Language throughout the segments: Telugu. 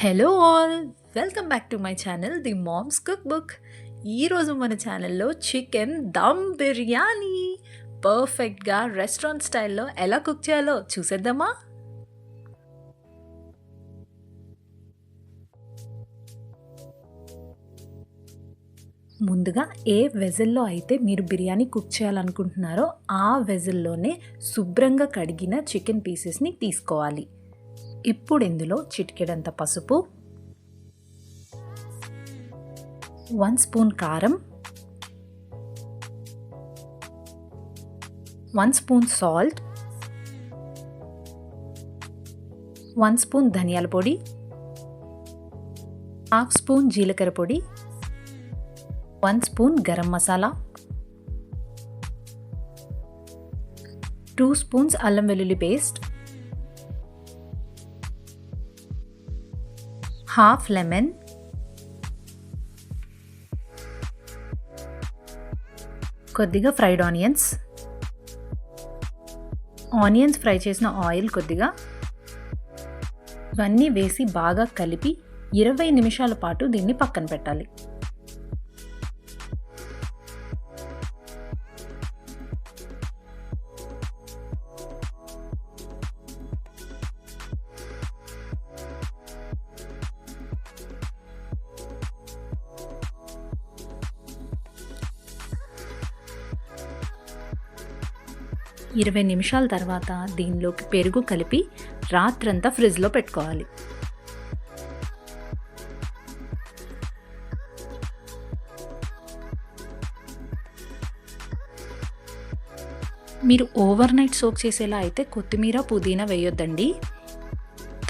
Hello all welcome back to my channel the mom's cookbook ఈరోజు మన ఛానల్లో చికెన్ దమ్ బిర్యానీ. పర్ఫెక్ట్గా రెస్టారెంట్ స్టైల్లో ఎలా కుక్ చేయాలో చూసేద్దామా? ముందుగా ఏ వెజల్లో అయితే మీరు బిర్యానీ కుక్ చేయాలనుకుంటున్నారో ఆ వెజల్లోనే శుభ్రంగా కడిగిన చికెన్ పీసెస్ని తీసుకోవాలి. ఇప్పుడు ఇందులో చిటికెడంత పసుపు వన్ స్పూన్ కారం one spoon salt one spoon ధనియాల పొడి హాఫ్ స్పూన్ జీలకర్ర పొడి one spoon garam masala two spoons అల్లం వెల్లుల్లి పేస్ట్ హాఫ్ లెమన్ కొద్దిగా ఫ్రైడ్ ఆనియన్స్ ఆనియన్స్ ఫ్రై చేసిన ఆయిల్ కొద్దిగా. ఇవన్నీ వేసి బాగా కలిపి ఇరవై నిమిషాల పాటు దీన్ని పక్కన పెట్టాలి. ఇరవై నిమిషాల తర్వాత దీనిలోకి పెరుగు కలిపి రాత్రంతా ఫ్రిడ్జ్లో పెట్టుకోవాలి. మీరు ఓవర్ నైట్ సోక్ చేసేలా అయితే కొత్తిమీర పుదీనా వేయొద్దండి.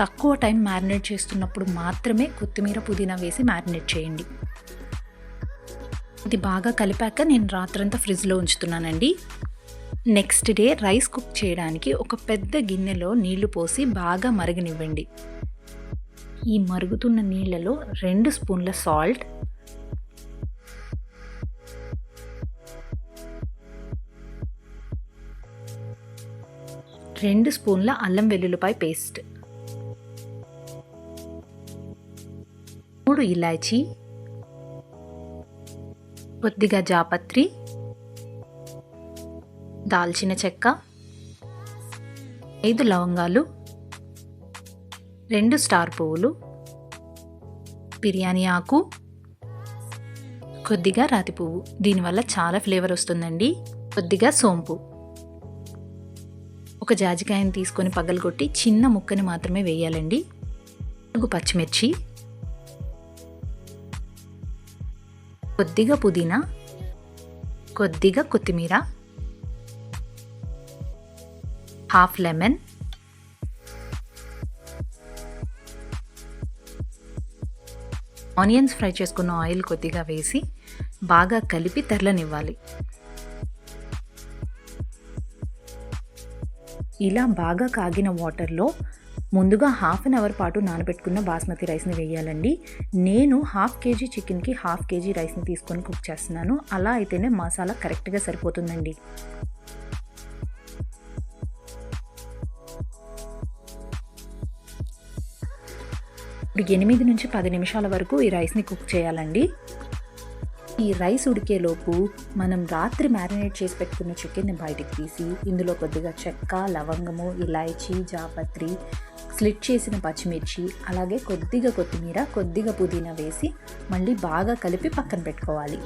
తక్కువ టైం మ్యారినేట్ చేస్తున్నప్పుడు మాత్రమే కొత్తిమీర పుదీనా వేసి మ్యారినేట్ చేయండి. ఇది బాగా కలిపాక నేను రాత్రంతా ఫ్రిడ్జ్లో ఉంచుతున్నానండి. నెక్స్ట్ డే రైస్ కుక్ చేయడానికి ఒక పెద్ద గిన్నెలో నీళ్ళు పోసి బాగా మరగనివ్వండి. ఈ మరుగుతున్న నీళ్ళలో రెండు స్పూన్ల సాల్ట్ రెండు స్పూన్ల అల్లం వెల్లుల్లిపాయ పేస్ట్ మూడు ఇలాచీ కొద్దిగా జాపత్రి దాల్చిన చెక్క ఐదు లవంగాలు రెండు స్టార్ పువ్వులు బిర్యానీ ఆకు కొద్దిగా రాతి పువ్వు. దీనివల్ల చాలా ఫ్లేవర్ వస్తుందండి. కొద్దిగా సోంపు. ఒక జాజికాయని తీసుకొని పగలగొట్టి చిన్న ముక్కని మాత్రమే వేయాలండి. నాలుగు పచ్చిమిర్చి కొద్దిగా పుదీనా కొద్దిగా కొత్తిమీర హాఫ్ లెమన్ ఆనియన్స్ ఫ్రై చేసుకున్న ఆయిల్ కొద్దిగా వేసి బాగా కలిపి తెరలనివ్వాలి. ఇలా బాగా కాగిన వాటర్లో ముందుగా హాఫ్ అన్ అవర్ పాటు నానబెట్టుకున్న బాస్మతి రైస్ని వేయాలండి. నేను హాఫ్ కేజీ చికెన్కి హాఫ్ కేజీ రైస్ని తీసుకొని కుక్ చేస్తున్నాను. అలా అయితేనే మసాలా కరెక్ట్గా సరిపోతుందండి. ఇప్పుడు ఎనిమిది నుంచి పది నిమిషాల వరకు ఈ రైస్ని కుక్ చేయాలండి. ఈ రైస్ ఉడికేలోపు మనం రాత్రి మ్యారినేట్ చేసి పెట్టుకున్న చికెన్ని బయటికి తీసి ఇందులో కొద్దిగా చెక్క లవంగము ఇలాయచి జాపత్రి స్లిట్ చేసిన పచ్చిమిర్చి అలాగే కొద్దిగా కొత్తిమీర కొద్దిగా పుదీనా వేసి మళ్ళీ బాగా కలిపి పక్కన పెట్టుకోవాలి.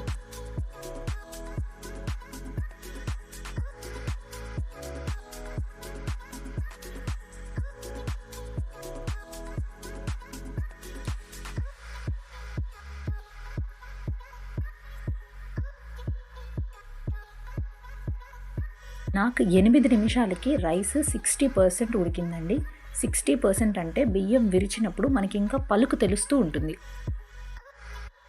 నాకు ఎనిమిది నిమిషాలకి రైస్ సిక్స్టీ పర్సెంట్ ఉడికిందండి. సిక్స్టీ పర్సెంట్ అంటే బియ్యం విరిచినప్పుడు మనకి ఇంకా పలుకు తెలుస్తూ ఉంటుంది.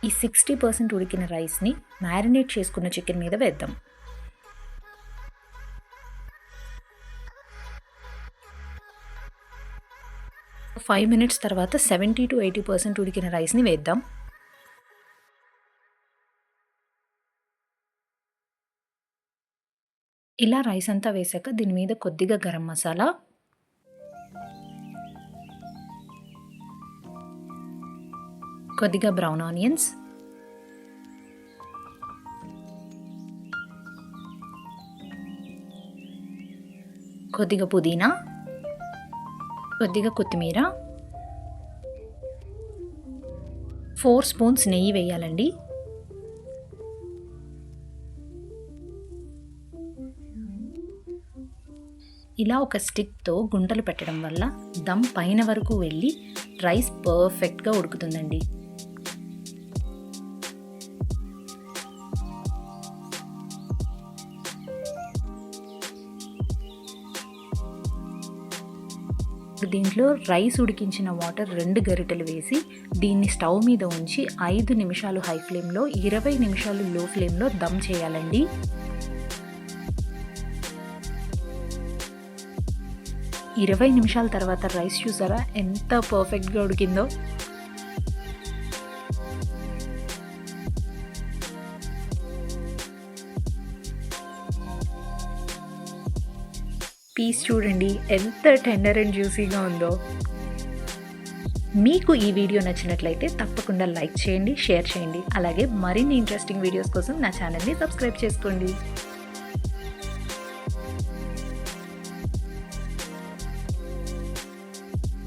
ఈ సిక్స్టీ పర్సెంట్ ఉడికిన రైస్ని మ్యారినేట్ చేసుకున్న చికెన్ మీద వేద్దాం. ఫైవ్ మినిట్స్ తర్వాత సెవెంటీ టు ఎయిటీ పర్సెంట్ ఉడికిన రైస్ని వేద్దాం. ఇలా రైస్ అంతా వేసాక దీని మీద కొద్దిగా గరం మసాలా. కొద్దిగా బ్రౌన్ ఆనియన్స్. కొద్దిగా పుదీనా. కొద్దిగా కొత్తిమీర. ఫోర్ స్పూన్స్ నెయ్యి వేయాలండి. ఇలా ఒక స్టిక్తో గుంటలు పెట్టడం వల్ల దమ్ పైన వరకు వెళ్ళి రైస్ పర్ఫెక్ట్గా ఉడుకుతుందండి. దీంట్లో రైస్ ఉడికించిన వాటర్ రెండు గరిటెలు వేసి దీన్ని స్టవ్ మీద ఉంచి ఐదు నిమిషాలు హై ఫ్లేమ్లో ఇరవై నిమిషాలు లో ఫ్లేమ్లో దమ్ చేయాలండి. ఇరవై నిమిషాల తర్వాత రైస్ చూసారా ఎంత పర్ఫెక్ట్గా ఉడికిందో. పీస్ చూడండి ఎంత టెండర్ అండ్ జ్యూసీగా ఉందో. మీకు ఈ వీడియో నచ్చినట్లయితే తప్పకుండా లైక్ చేయండి షేర్ చేయండి. అలాగే మరిన్ని ఇంట్రెస్టింగ్ వీడియోస్ కోసం నా ఛానల్ని సబ్స్క్రైబ్ చేసుకోండి.